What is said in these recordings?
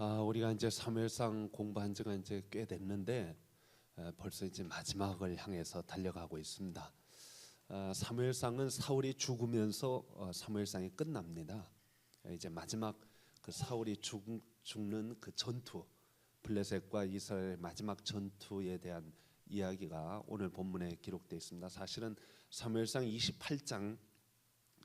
아, 우리가 이제 사무엘상 공부한 지가 이제 꽤 됐는데 에, 벌써 이제 마지막을 향해서 달려가고 있습니다. 아, 사무엘상은 사울이 죽으면서 어, 사무엘상이 끝납니다. 에, 이제 마지막 그 사울이 죽, 죽는 그 전투 블레셋과 이스라엘의 마지막 전투에 대한 이야기가 오늘 본문에 기록되어 있습니다. 사실은 사무엘상 28장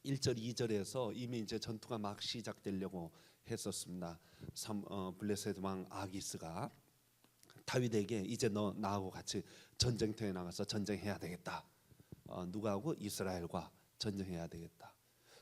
1절 2절에서 이미 이제 전투가 막 시작되려고 했었습니다. 삼, 어, 블레셋 왕 아기스가 다윗에게 이제 너 나하고 같이 전쟁터에 나가서 전쟁해야 되겠다. 어, 누가하고 이스라엘과 전쟁해야 되겠다.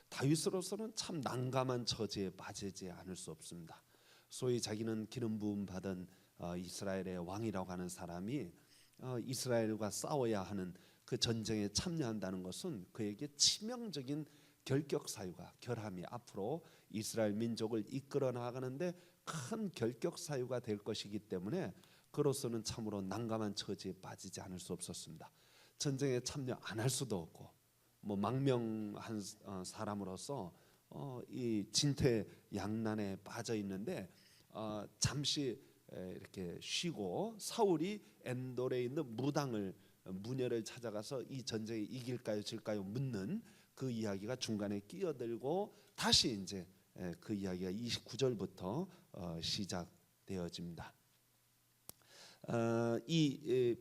다윗으로서는 참 난감한 처지에 빠지지 않을 수 없습니다. 소위 자기는 기름 부음 받은 어, 이스라엘의 왕이라고 하는 사람이 어, 이스라엘과 싸워야 하는 그 전쟁에 참여한다는 것은 그에게 치명적인 결격 사유가 결함이 앞으로 이스라엘 민족을 이끌어 나가는데 큰 결격 사유가 될 것이기 때문에 그로서는 참으로 난감한 처지에 빠지지 않을 수 없었습니다. 전쟁에 참여 안 할 수도 없고 뭐 망명한 어, 사람으로서 어, 이 진퇴 양난에 빠져 있는데 어, 잠시 에, 이렇게 쉬고 사울이 엔돌에 있는 무당을 무녀를 찾아가서 이 전쟁에 이길까요 질까요 묻는 그 이야기가 중간에 끼어들고 다시 이제 에, 그 이야기가 29절부터 어, 시작되어집니다. 어, 이 에,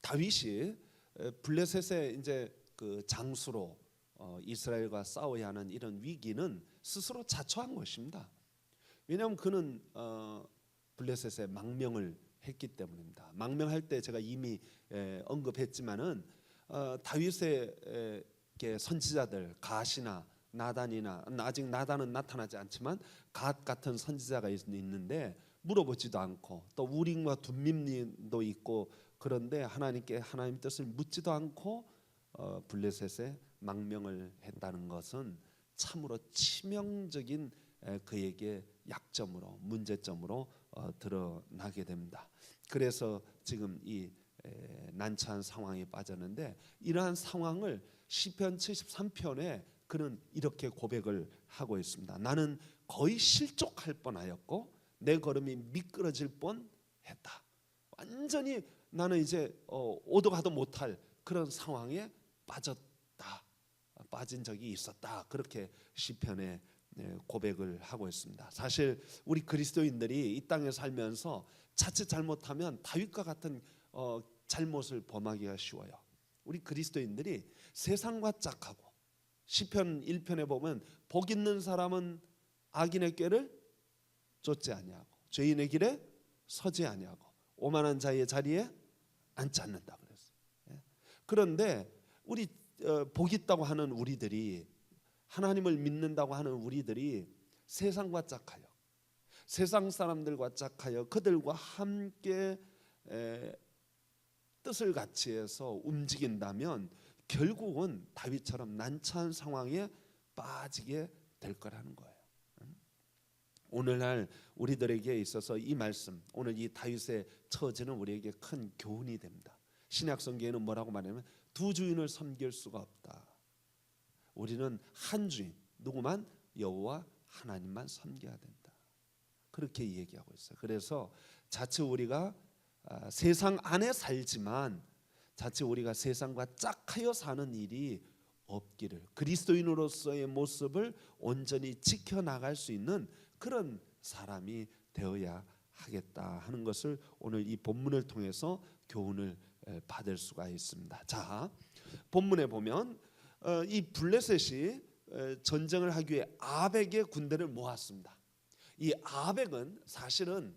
다윗이 에, 블레셋의 이제 그 장수로 어, 이스라엘과 싸워야 하는 이런 위기는 스스로 자초한 것입니다. 왜냐하면 그는 어, 블레셋의 망명을 했기 때문입니다. 망명할 때 제가 이미 에, 언급했지만은 어, 다윗의 선지자들 가시나 나단이나 아직 나단은 나타나지 않지만 갓 같은 선지자가 있- 있는데 물어보지도 않고 또 우림과 둠밈도 있고 그런데 하나님께 하나님 뜻을 묻지도 않고 어, 블레셋에 망명을 했다는 것은 참으로 치명적인 에, 그에게 약점으로 문제점으로 어, 드러나게 됩니다. 그래서 지금 이 에, 난처한 상황에 빠졌는데 이러한 상황을 시편 73편에 그는 이렇게 고백을 하고 있습니다. 나는 거의 실족할 뻔하였고 내 걸음이 미끄러질 뻔했다. 완전히 나는 이제 어, 오도 가도 못할 그런 상황에 빠졌다. 빠진 적이 있었다. 그렇게 시편에 네, 고백을 하고 있습니다. 사실 우리 그리스도인들이 이 땅에 살면서 자칫 잘못하면 다윗과 같은 어, 잘못을 범하기가 쉬워요. 우리 그리스도인들이 세상과 짝하고 시편 1편에 보면 복 있는 사람은 악인의 꾀를 쫓지 아니하고 죄인의 길에 서지 아니하고 오만한 자의 자리에 앉지 않는다 그랬어요. 예. 그런데 우리 어, 복 있다고 하는 우리들이 하나님을 믿는다고 하는 우리들이 세상과 짝하여 세상 사람들과 짝하여 그들과 함께 에, 뜻을 같이 해서 움직인다면 결국은 다윗처럼 난처한 상황에 빠지게 될 거라는 거예요. 음? 오늘날 우리들에게 있어서 이 말씀, 오늘 이 다윗의 처지는 우리에게 큰 교훈이 됩니다. 신약 성경에는 뭐라고 말하냐면 두 주인을 섬길 수가 없다. 우리는 한 주인, 누구만 여호와 하나님만 섬겨야 된다. 그렇게 얘기하고 있어요. 그래서 자칫 우리가 아, 세상 안에 살지만 자칫 우리가 세상과 짝하여 사는 일이 없기를 그리스도인으로서의 모습을 온전히 지켜 나갈 수 있는 그런 사람이 되어야 하겠다 하는 것을 오늘 이 본문을 통해서 교훈을 에, 받을 수가 있습니다. 자, 본문에 보면 어, 이 블레셋이 에, 전쟁을 하기 위해 아벡의 군대를 모았습니다. 이 아벡은 사실은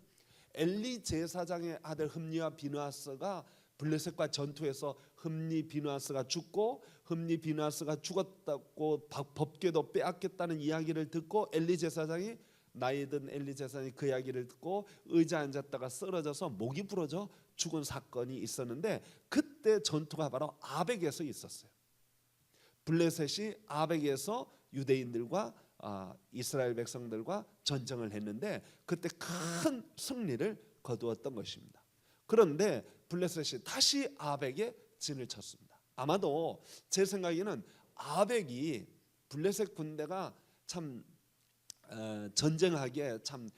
엘리 제사장의 아들 흠니와 비누아스가 블레셋과 전투에서 흠니 비누아스가 죽고 흠니 비누아스가 죽었다고 박- 법궤도 빼앗겼다는 이야기를 듣고 엘리 제사장이 나이 든 엘리 제사장이 그 이야기를 듣고 의자 앉았다가 쓰러져서 목이 부러져 죽은 사건이 있었는데 그때 전투가 바로 아벡에서 있었어요. 블레셋이 아벡에서 유대인들과 아, 이스라엘 백성들과 전쟁을 했는데 그때 큰 승리를 거두었던 것입니다. 그런데 블레셋이 다시 아벡에 진을 쳤습니다. 아마도 제 생각에는 아벡이 블레셋 군대가 참 어, 전쟁하기에 참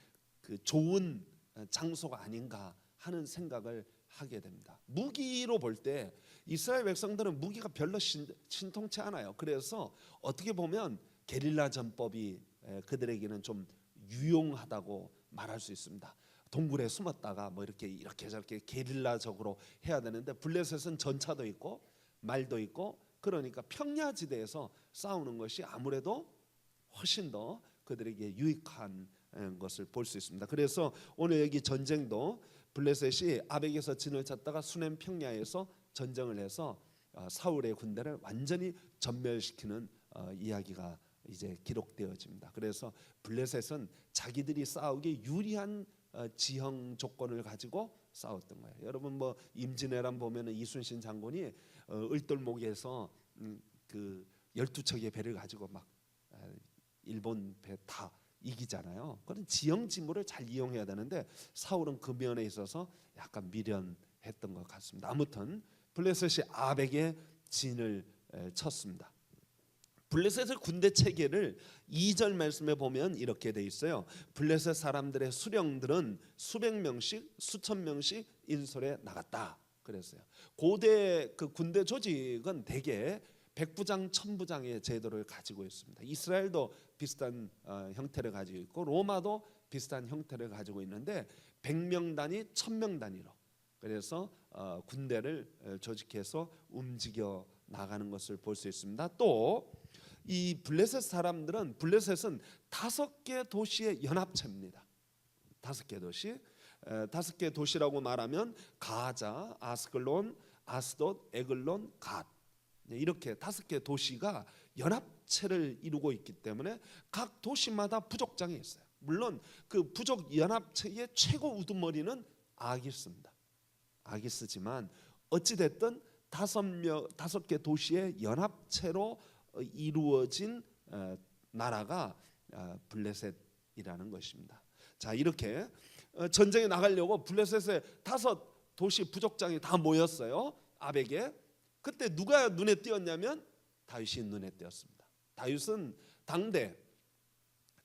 그 좋은 장소가 아닌가 하는 생각을 하게 됩니다. 무기로 볼 때 이스라엘 백성들은 무기가 별로 신, 신통치 않아요. 그래서 어떻게 보면 게릴라 전법이 에, 그들에게는 좀 유용하다고 말할 수 있습니다. 동굴에 숨었다가 뭐 이렇게 이렇게 저렇게 게릴라적으로 해야 되는데 블레셋은 전차도 있고 말도 있고 그러니까 평야지대에서 싸우는 것이 아무래도 훨씬 더 그들에게 유익한 에, 것을 볼 수 있습니다. 그래서 오늘 여기 전쟁도 블레셋이 아벡에서 진을 쳤다가 수넴 평야에서 전쟁을 해서 어, 사울의 군대를 완전히 전멸시키는 어, 이야기가 이제 기록되어집니다. 그래서 블레셋은 자기들이 싸우기 유리한 어, 지형 조건을 가지고 싸웠던 거예요. 여러분 뭐 임진왜란 보면은 이순신 장군이 어, 을돌목에서 음, 그 열두 척의 배를 가지고 막 어, 일본 배 다 이기잖아요. 그런 지형 지물을 잘 이용해야 되는데 사울은 그 면에 있어서 약간 미련했던 것 같습니다. 아무튼 블레셋이 아벡에 진을 에, 쳤습니다. 블레셋의 군대 체계를 2절 말씀에 보면 이렇게 돼 있어요. 블레셋 사람들의 수령들은 수백 명씩 수천 명씩 인솔에 나갔다. 그랬어요. 고대 그 군대 조직은 대개 백부장 천부장의 제도를 가지고 있습니다. 이스라엘도 비슷한 어, 형태를 가지고 있고 로마도 비슷한 형태를 가지고 있는데 100명 단위, 1000명 단위로 그래서 어, 군대를 어, 조직해서 움직여 나가는 것을 볼 수 있습니다. 또 이 블레셋 사람들은 블레셋은 다섯 개 도시의 연합체입니다. 다섯 개 도시, 에, 다섯 개 도시라고 말하면 가자, 아스글론, 아스돗, 에글론, 갓 네, 이렇게 다섯 개 도시가 연합체를 이루고 있기 때문에 각 도시마다 부족장이 있어요. 물론 그 부족 연합체의 최고 우두머리는 아기스입니다. 아기스지만 어찌 됐든 다섯 명 다섯 개 도시의 연합체로 어, 이루어진 어, 나라가 어, 블레셋이라는 것입니다. 자 이렇게 어, 전쟁에 나가려고 블레셋의 다섯 도시 부족장이 다 모였어요. 아벡에 그때 누가 눈에 띄었냐면 다윗이 눈에 띄었습니다. 다윗은 당대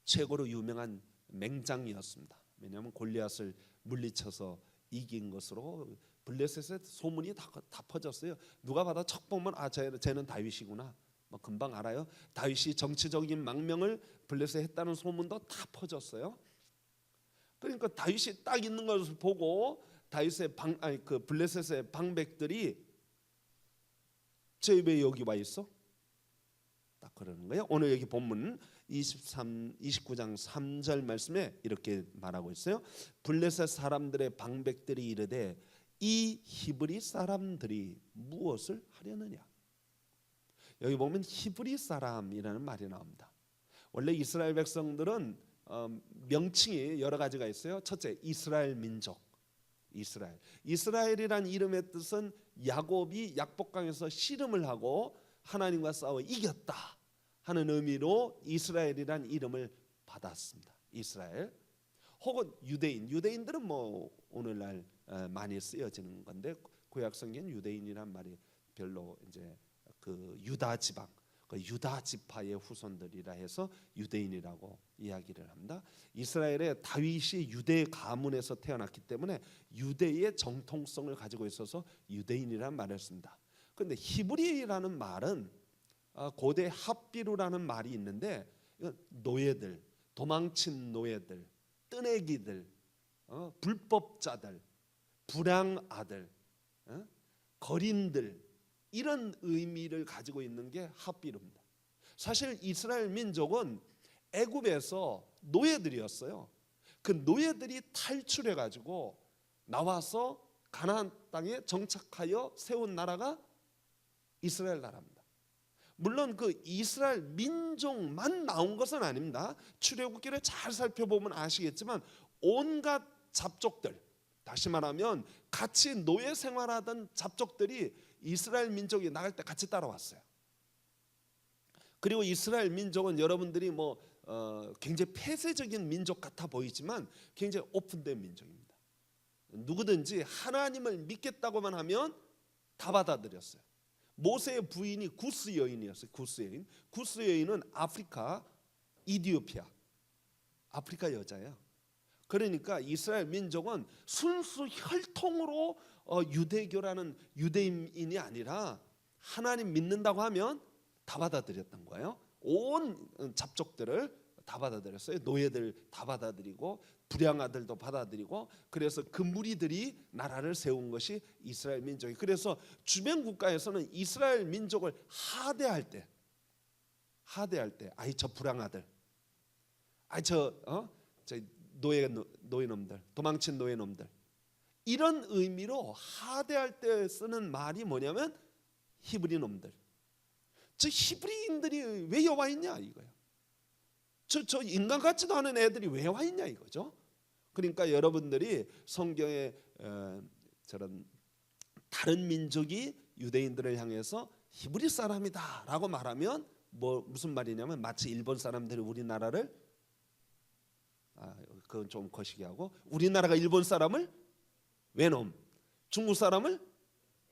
최고로 유명한 맹장이었습니다. 왜냐하면 골리앗을 물리쳐서 이긴 것으로 블레셋의 소문이 다, 다 퍼졌어요. 누가 봐도 척 보면 아 쟤, 쟤는 다윗이구나. 뭐 금방 알아요. 다윗이 정치적인 망명을 블레셋에 했다는 소문도 다 퍼졌어요. 그러니까 다윗이 딱 있는 것을 보고 다윗의 방 아니 그 블레셋의 방백들이 쟤왜 여기 와 있어? 딱 그러는 거예요. 오늘 여기 본문 23 29장 3절 말씀에 이렇게 말하고 있어요. 블레셋 사람들의 방백들이 이르되 이 히브리 사람들이 무엇을 하려느냐? 여기 보면 히브리 사람이라는 말이 나옵니다. 원래 이스라엘 백성들은 어, 명칭이 여러 가지가 있어요. 첫째, 이스라엘 민족. 이스라엘. 이스라엘이란 이름의 뜻은 야곱이 약복강에서 씨름을 하고 하나님과 싸워 이겼다 하는 의미로 이스라엘이란 이름을 받았습니다. 이스라엘. 혹은 유대인. 유대인들은 뭐 오늘날 어, 많이 쓰여지는 건데 구약 성경 유대인이란 말이 별로 이제 그 유다 지방 그 유다 지파의 후손들이라 해서 유대인이라고 이야기를 합니다. 이스라엘의 다윗이 유대 가문에서 태어났기 때문에 유대의 정통성을 가지고 있어서 유대인이란 말을 씁니다. 그런데 히브리라는 말은 어, 고대 합비루라는 말이 있는데 노예들, 도망친 노예들, 뜨내기들, 어, 불법자들, 불량 아들, 어, 거린들 이런 의미를 가지고 있는 게 합비루입니다. 사실 이스라엘 민족은 애굽에서 노예들이었어요. 그 노예들이 탈출해 가지고 나와서 가나안 땅에 정착하여 세운 나라가 이스라엘 나라입니다. 물론 그 이스라엘 민족만 나온 것은 아닙니다. 출애굽기를 잘 살펴보면 아시겠지만 온갖 잡족들 다시 말하면 같이 노예 생활하던 잡족들이 이스라엘 민족이 나갈 때 같이 따라왔어요. 그리고 이스라엘 민족은 여러분들이 뭐 어, 굉장히 폐쇄적인 민족 같아 보이지만 굉장히 오픈된 민족입니다. 누구든지 하나님을 믿겠다고만 하면 다 받아들였어요. 모세의 부인이 구스 여인이었어요. 구스 여인. 구스 여인은 아프리카 이디오피아 아프리카 여자예요. 그러니까 이스라엘 민족은 순수 혈통으로 어, 유대교라는 유대인이 아니라 하나님 믿는다고 하면 다 받아들였던 거예요. 온 잡족들을 다 받아들였어요. 노예들 다 받아들이고 불량아들도 받아들이고 그래서 그 무리들이 나라를 세운 것이 이스라엘 민족이. 그래서 주변 국가에서는 이스라엘 민족을 하대할 때 하대할 때 아이 저 불량아들 아이 저 어? 저 노예 노예놈들 도망친 노예놈들 이런 의미로 하대할 때 쓰는 말이 뭐냐면 히브리 놈들. 저 히브리인들이 왜와 있냐 이거야. 저, 저 인간 같지도 않은 애들이 왜 와 있냐 이거죠. 그러니까 여러분들이 성경에 어, 저런 다른 민족이 유대인들을 향해서 히브리 사람이다라고 말하면 뭐 무슨 말이냐면 마치 일본 사람들이 우리나라를 아 그건 좀 거시기하고 우리나라가 일본 사람을 외놈, 중국 사람을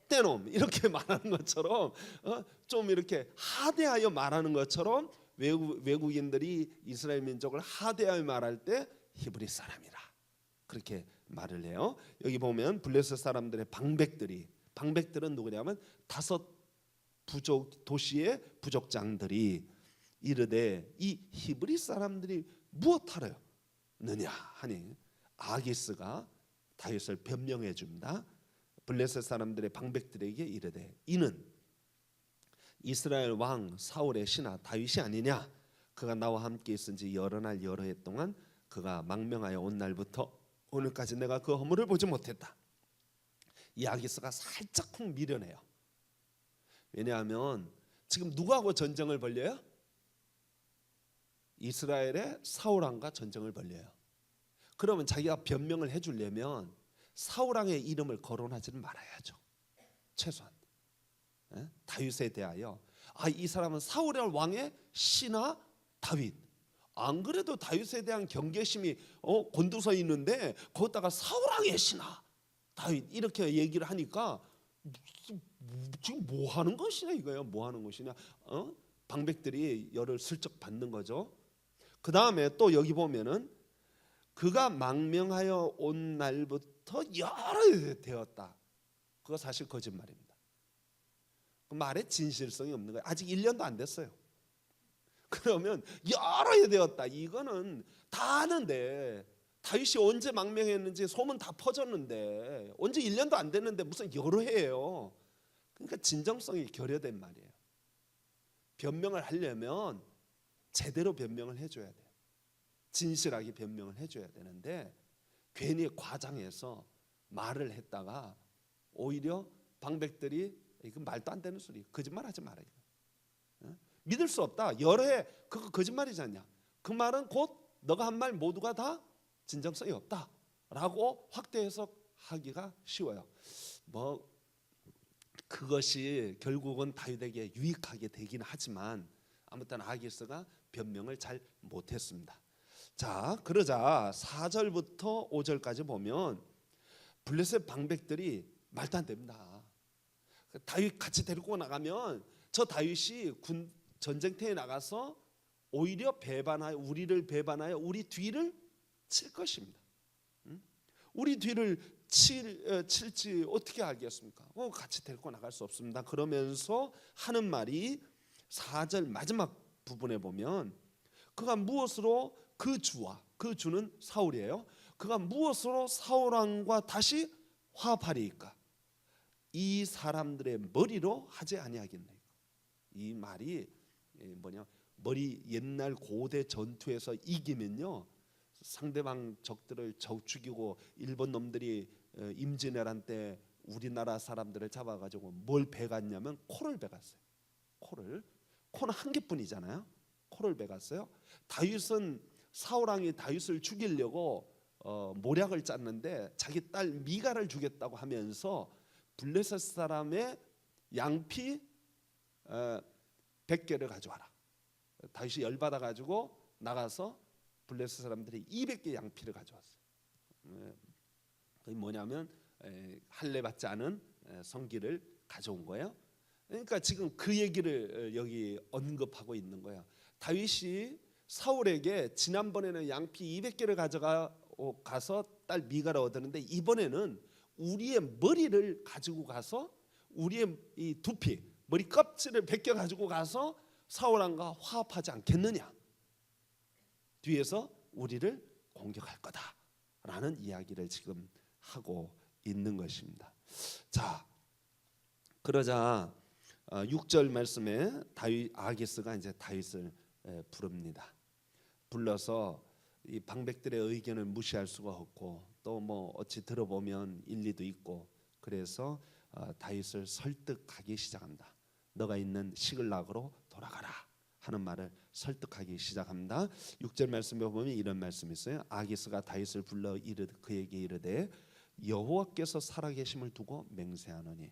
떼놈 이렇게 말하는 것처럼 어, 좀 이렇게 하대하여 말하는 것처럼 외국, 외국인들이 이스라엘 민족을 하대하여 말할 때 히브리 사람이라 그렇게 말을 해요. 여기 보면 블레셋 사람들의 방백들이 방백들은 누구냐면 다섯 부족 도시의 부족장들이 이르되 이 히브리 사람들이 무엇하려 느냐 하니 아기스가 다윗을 변명해 줍니다. 블레셋 사람들의 방백들에게 이르되 이는 이스라엘 왕 사울의 신하 다윗이 아니냐 그가 나와 함께 있은 지 여러 날 여러 해 동안 그가 망명하여 온 날부터 오늘까지 내가 그 허물을 보지 못했다. 이 아기스가 살짝 쿵 미련해요. 왜냐하면 지금 누구하고 전쟁을 벌려요? 이스라엘의 사울 왕과 전쟁을 벌려요. 그러면 자기가 변명을 해주려면 사울 왕의 이름을 거론하지는 말아야죠. 최소한 예? 다윗에 대하여 아 이 사람은 사울 왕의 신하 다윗. 안 그래도 다윗에 대한 경계심이 어, 곤두서 있는데 거기다가 사울 왕의 신하 다윗 이렇게 얘기를 하니까 지금 뭐 하는 것이냐 이거예요. 뭐 하는 것이냐? 어? 방백들이 열을 슬쩍 받는 거죠. 그 다음에 또 여기 보면은 그가 망명하여 온 날부터 해 되었다. 그거 사실 거짓말입니다. 그 말에 진실성이 없는 거예요. 아직 1년도 안 됐어요. 그러면 해 되었다. 이거는 다 아는데 다윗이 언제 망명했는지 소문 다 퍼졌는데 언제 1년도 안 됐는데 무슨 여러 해예요. 그러니까 진정성이 결여된 말이에요. 변명을 하려면 제대로 변명을 해줘야 돼요. 진실하게 변명을 해줘야 되는데 괜히 과장해서 말을 했다가 오히려 방백들이 이거 말도 안 되는 소리 거짓말하지 말아요. 믿을 수 없다. 여러 해 그거 거짓말이지 않냐? 그 말은 곧 너가 한 말 모두가 다 진정성이 없다라고 확대 해석하기가 쉬워요. 뭐 그것이 결국은 다윗에게 유익하게 되긴 하지만 아무튼 아기스가 변명을 잘 못했습니다. 자, 그러자 4절부터 5절까지 보면 블레셋 방백들이 말도 안 됩니다. 다윗 같이 데리고 나가면 저 다윗이 군 전쟁터에 나가서 오히려 배반하여 우리를 배반하여 우리 뒤를 칠 것입니다. 우리 뒤를 칠, 어, 칠지 어떻게 알겠습니까? 어, 같이 데리고 나갈 수 없습니다. 그러면서 하는 말이 4절 마지막 부분에 보면 그가 무엇으로 그 주와 그 주는 사울이에요. 그가 무엇으로 사울 왕과 다시 화합하리이까? 이 사람들의 머리로 하지 아니하겠네. 이 말이 뭐냐? 머리 옛날 고대 전투에서 이기면요. 상대방 적들을 적 죽이고 일본 놈들이 어, 임진왜란 때 우리나라 사람들을 잡아가지고 뭘 베갔냐면 코를 베갔어요. 코를 코는 한 개뿐이잖아요. 코를 베갔어요. 다윗은 사울 왕이 다윗을 죽이려고 어, 모략을 짰는데 자기 딸 미가를 주겠다고 하면서 블레셋 사람의 양피 어, 100개를 가져와라. 다윗이 열 받아 가지고 나가서 블레셋 사람들이 200개 양피를 가져왔어요. 예, 그게 뭐냐면 할례 받지 않은 성기를 가져온 거예요. 그러니까 지금 그 얘기를 여기 언급하고 있는 거예요. 다윗이 사울에게 지난번에는 양피 200개를 가져가 어, 가서 딸 미가를 얻었는데 이번에는 우리의 머리를 가지고 가서 우리의 이 두피 머리 껍질을 벗겨 가지고 가서 사울왕과 화합하지 않겠느냐 뒤에서 우리를 공격할 거다라는 이야기를 지금 하고 있는 것입니다. 자 그러자 6절 말씀에 다윗 아기스가 이제 다윗을 에, 부릅니다. 불러서 이 방백들의 의견을 무시할 수가 없고 또 뭐 어찌 들어보면 일리도 있고 그래서 어, 다윗을 설득하기 시작합니다. 너가 있는 시글락으로 돌아가라 하는 말을 설득하기 시작합니다. 6절 말씀에 보면 이런 말씀이 있어요. 아기스가 다윗을 불러 이르 그에게 이르되 여호와께서 살아계심을 두고 맹세하노니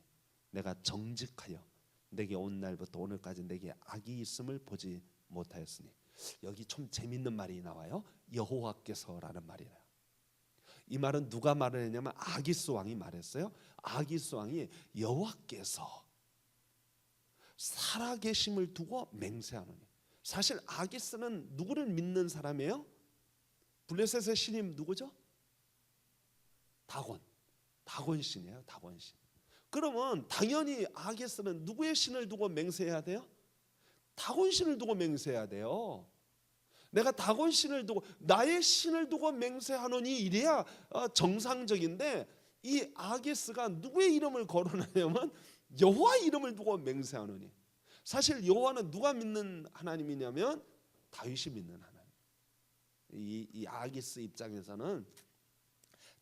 내가 정직하여 내게 온 날부터 오늘까지 내게 악이 있음을 보지 못하였으니 여기 좀 재밌는 말이 나와요. 여호와께서라는 말이에요. 이 말은 누가 말을 했냐면 아기스 왕이 말했어요. 아기스 왕이 여호와께서 살아계심을 두고 맹세하노니 사실 아기스는 누구를 믿는 사람이에요? 블레셋의 신임 누구죠? 다곤. 다곤 신이에요. 다곤 신. 그러면 당연히 아게스는 누구의 신을 두고 맹세해야 돼요? 다곤 신을 두고 맹세해야 돼요. 내가 다곤 신을 두고 나의 신을 두고 맹세하노니 이래야 어, 정상적인데 이 아게스가 누구의 이름을 거론하냐면 여호와 이름을 두고 맹세하노니 사실 여호와는 누가 믿는 하나님이냐면 다윗이 믿는 하나님. 이, 이 아게스 입장에서는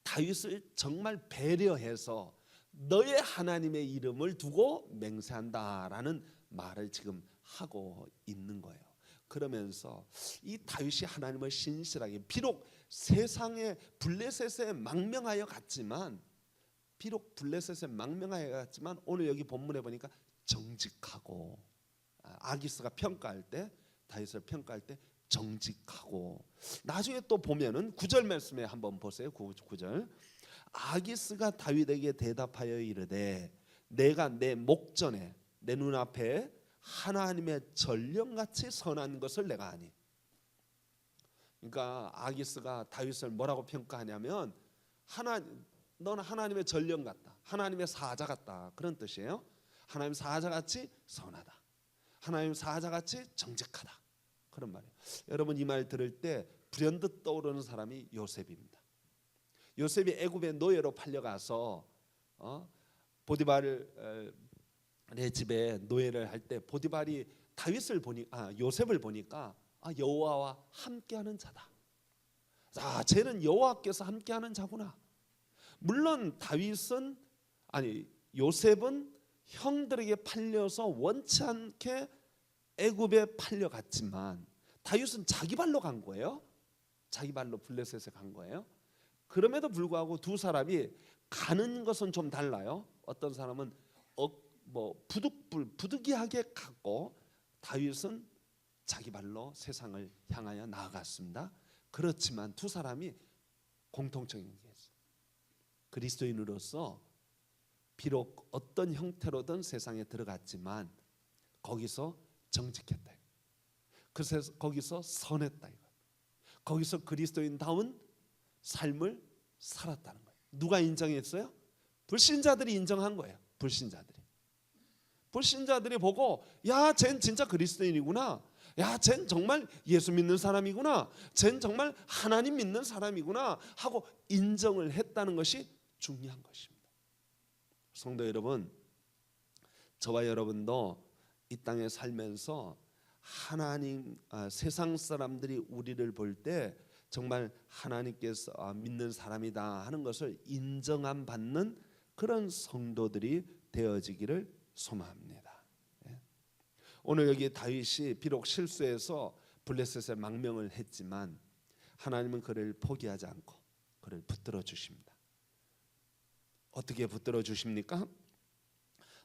다윗을 정말 배려해서 너의 하나님의 이름을 두고 맹세한다라는 말을 지금 하고 있는 거예요. 그러면서 이 다윗이 하나님을 신실하게 비록 세상에 블레셋에 망명하여 갔지만 비록 블레셋에 망명하여 갔지만 오늘 여기 본문에 보니까 정직하고 아, 아기스가 평가할 때 다윗을 평가할 때 정직하고 나중에 또 보면은 구절 말씀에 한번 보세요. 구 9절. 아기스가 다윗에게 대답하여 이르되 내가 내 목전에 내 눈앞에 하나님의 전령같이 선한 것을 내가 아니. 그러니까 아기스가 다윗을 뭐라고 평가하냐면 하나 너는 하나님의 전령 같다. 하나님의 사자 같다. 그런 뜻이에요. 하나님 사자같이 선하다. 하나님 사자같이 정직하다. 그런 말이에요. 여러분 이 말 들을 때 불현듯 떠오르는 사람이 요셉입니다. 요셉이 애굽의 노예로 팔려가서 어? 보디발 의 집에 노예를 할 때 보디발이 다윗을 보니 아 요셉을 보니까 아 여호와와 함께하는 자다. 아 쟤는 여호와께서 함께하는 자구나. 물론 다윗은 아니 요셉은 형들에게 팔려서 원치 않게 애굽에 팔려갔지만 다윗은 자기 발로 간 거예요. 자기 발로 블레셋에 간 거예요. 그럼에도 불구하고 두 사람이 가는 것은 좀 달라요. 어떤 사람은 어, 뭐 부득불 부득이하게 갔고 다윗은 자기 발로 세상을 향하여 나아갔습니다. 그렇지만 두 사람이 공통적인 게 있어요. 그리스도인으로서 비록 어떤 형태로든 세상에 들어갔지만 거기서 정직했다. 그래서 거기서 선했다 이거. 거기서 그리스도인다운 삶을 살았다는 거예요. 누가 인정했어요? 불신자들이 인정한 거예요. 불신자들이. 불신자들이 보고 야, 쟨 진짜 그리스도인이구나. 야, 쟨 정말 예수 믿는 사람이구나. 쟨 정말 하나님 믿는 사람이구나 하고 인정을 했다는 것이 중요한 것입니다. 성도 여러분, 저와 여러분도 이 땅에 살면서 하나님 아, 세상 사람들이 우리를 볼 때 정말 하나님께서 아, 믿는 사람이다 하는 것을 인정함 받는 그런 성도들이 되어지기를 소망합니다. 예. 오늘 여기 다윗이 비록 실수해서 블레셋에 망명을 했지만 하나님은 그를 포기하지 않고 그를 붙들어 주십니다. 어떻게 붙들어 주십니까?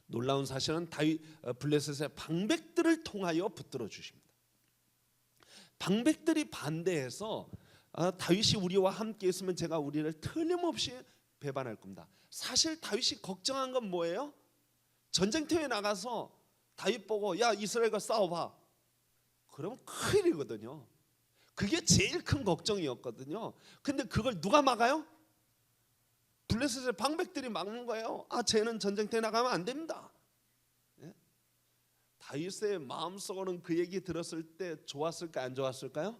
놀라운 사실은 다윗 어, 블레셋의 방백들을 통하여 붙들어 주십니다. 방백들이 반대해서 아, 다윗이 우리와 함께 있으면 제가 우리를 틀림없이 배반할 겁니다. 사실 다윗이 걱정한 건 뭐예요? 전쟁터에 나가서 다윗 보고 야 이스라엘과 싸워봐. 그러면 큰일이거든요. 그게 제일 큰 걱정이었거든요. 근데 그걸 누가 막아요? 블레셋의 방백들이 막는 거예요. 아, 쟤는 전쟁터에 나가면 안 됩니다. 예? 다윗의 마음속으로는 그 얘기 들었을 때 좋았을까 안 좋았을까요?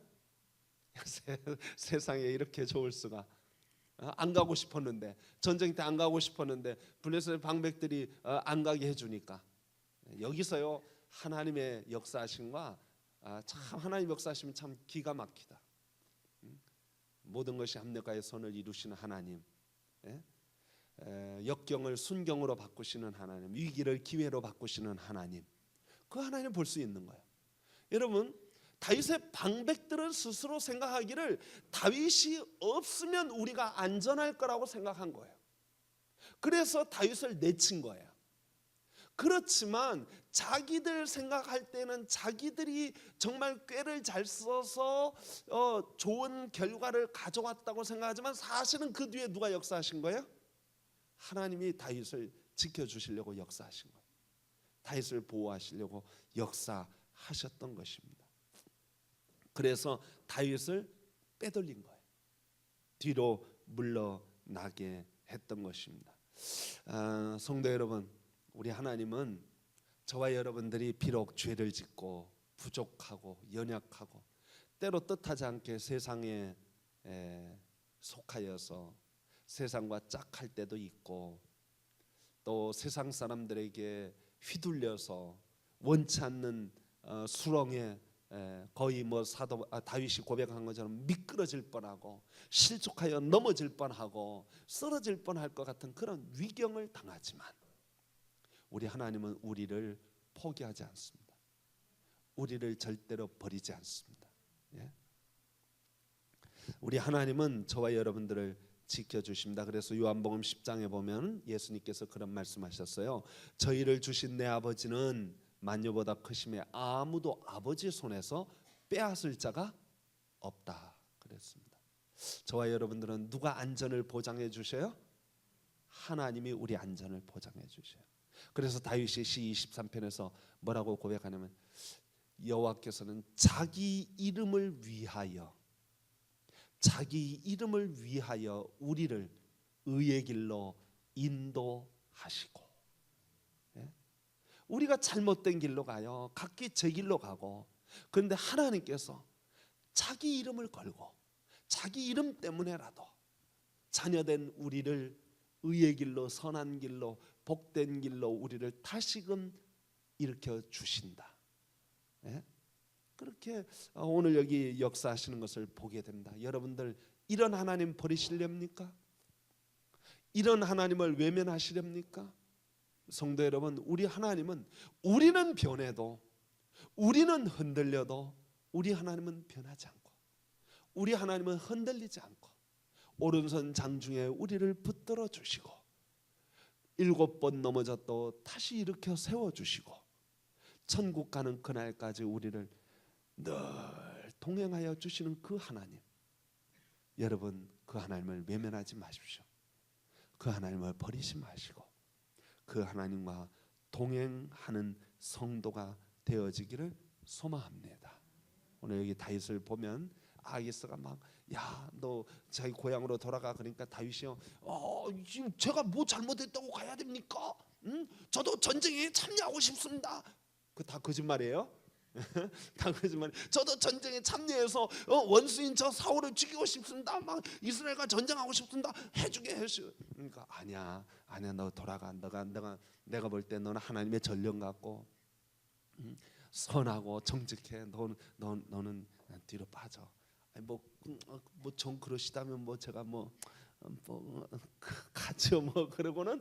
세, 세상에 이렇게 좋을 수가 어, 안 가고 싶었는데 전쟁 때 안 가고 싶었는데 블레셋의 방백들이 어, 안 가게 해주니까 여기서요 하나님의 역사하심과 아, 참 하나님 역사하시면 참 기가 막히다. 음? 모든 것이 합력하여 선을 이루시는 하나님, 예? 에, 역경을 순경으로 바꾸시는 하나님, 위기를 기회로 바꾸시는 하나님, 그 하나님 볼 수 있는 거예요. 여러분 다윗의 방백들은 스스로 생각하기를 다윗이 없으면 우리가 안전할 거라고 생각한 거예요. 그래서 다윗을 내친 거예요. 그렇지만 자기들 생각할 때는 자기들이 정말 꾀를 잘 써서 어, 좋은 결과를 가져왔다고 생각하지만 사실은 그 뒤에 누가 역사하신 거예요? 하나님이 다윗을 지켜주시려고 역사하신 거예요. 다윗을 보호하시려고 역사하셨던 것입니다. 그래서 다윗을 빼돌린 거예요. 뒤로 물러나게 했던 것입니다. 아, 성도 여러분, 우리 하나님은 저와 여러분들이 비록 죄를 짓고 부족하고 연약하고 때로 뜻하지 않게 세상에 에, 속하여서 세상과 짝할 때도 있고 또 세상 사람들에게 휘둘려서 원치 않는 어, 수렁에 에, 거의 뭐 사도 아, 다윗이 고백한 것처럼 미끄러질 뻔하고 실족하여 넘어질 뻔하고 쓰러질 뻔할 것 같은 그런 위경을 당하지만 우리 하나님은 우리를 포기하지 않습니다. 우리를 절대로 버리지 않습니다. 예? 우리 하나님은 저와 여러분들을 지켜 주십니다. 그래서 요한복음 10장에 보면 예수님께서 그런 말씀하셨어요. 저희를 주신 내 아버지는 만유보다 크심에 아무도 아버지 손에서 빼앗을 자가 없다 그랬습니다. 저와 여러분들은 누가 안전을 보장해 주셔요? 하나님이 우리 안전을 보장해 주셔요. 그래서 다윗이 시 23편에서 뭐라고 고백하냐면 여호와께서는 자기 이름을 위하여 자기 이름을 위하여 우리를 의의 길로 인도하시고 예? 우리가 잘못된 길로 가요. 각기 제 길로 가고 그런데 하나님께서 자기 이름을 걸고 자기 이름 때문에라도 자녀된 우리를 의의 길로 선한 길로 복된 길로 우리를 다시금 일으켜 주신다. 예? 그렇게 어, 오늘 여기 역사하시는 것을 보게 됩니다. 여러분들 이런 하나님 버리실렵니까? 이런 하나님을 외면하시렵니까? 성도 여러분, 우리 하나님은 우리는 변해도 우리는 흔들려도 우리 하나님은 변하지 않고 우리 하나님은 흔들리지 않고 오른손 장중에 우리를 붙들어 주시고 일곱 번 넘어졌도 다시 일으켜 세워 주시고 천국 가는 그날까지 우리를 늘 동행하여 주시는 그 하나님. 여러분 그 하나님을 외면하지 마십시오. 그 하나님을 버리지 마시고 그 하나님과 동행하는 성도가 되어지기를 소망합니다. 오늘 여기 다윗을 보면 아기스가 막 야 너 자기 고향으로 돌아가 그러니까 다윗이요 어 지금 제가 뭐 잘못했다고 가야 됩니까? 음 저도 전쟁에 참여하고 싶습니다. 그 다 거짓말이에요. 다 거짓말. 저도 전쟁에 참여해서 어, 원수인 저 사울을 죽이고 싶습니다. 막 이스라엘과 전쟁하고 싶습니다. 해주게 해주. 그러니까 아니야, 아니야. 너 돌아가. 너가 내가 내가 볼 때 너는 하나님의 전령 같고 음, 선하고 정직해. 너, 너 너는 뒤로 빠져. 아니 뭐뭐정 그러시다면 뭐 제가 뭐뭐 뭐, 가죠 뭐 그러고는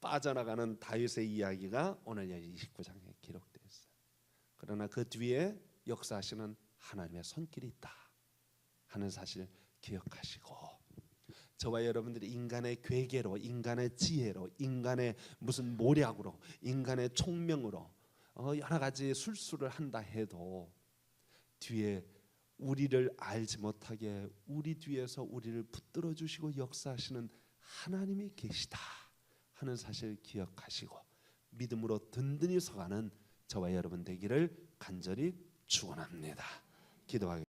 빠져나가는 다윗의 이야기가 오늘 29장에 기록되어 있어요. 그러나 그 뒤에 역사하시는 하나님의 손길이 있다 하는 사실 기억하시고 저와 여러분들이 인간의 괴계로 인간의 지혜로 인간의 무슨 모략으로 인간의 총명으로 어, 여러 가지 술수를 한다 해도 뒤에 우리를 알지 못하게 우리 뒤에서 우리를 붙들어 주시고 역사하시는 하나님이 계시다 하는 사실 기억하시고 믿음으로 든든히 서가는 저와 여러분 되기를 간절히 축원합니다. 기도하겠습니다.